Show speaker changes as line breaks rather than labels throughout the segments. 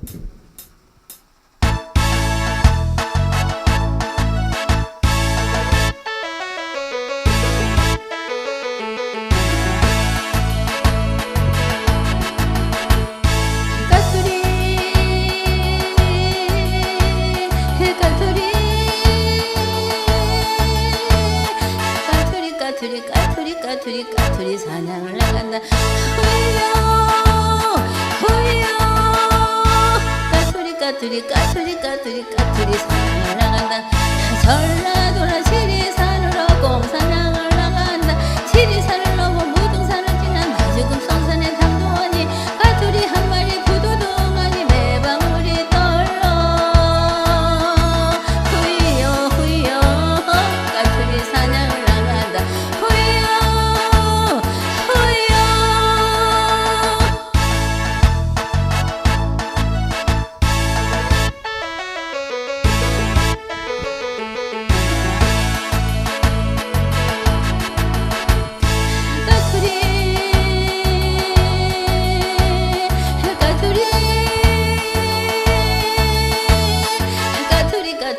까투리 까투리. 까투리 까투리 사냥을 나간다. 왜요 까뜨리 까뜨리 사랑을 나간다. 전라도라 지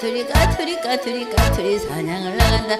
까투리 까투리 까투리 까투리 사냥을 나간다.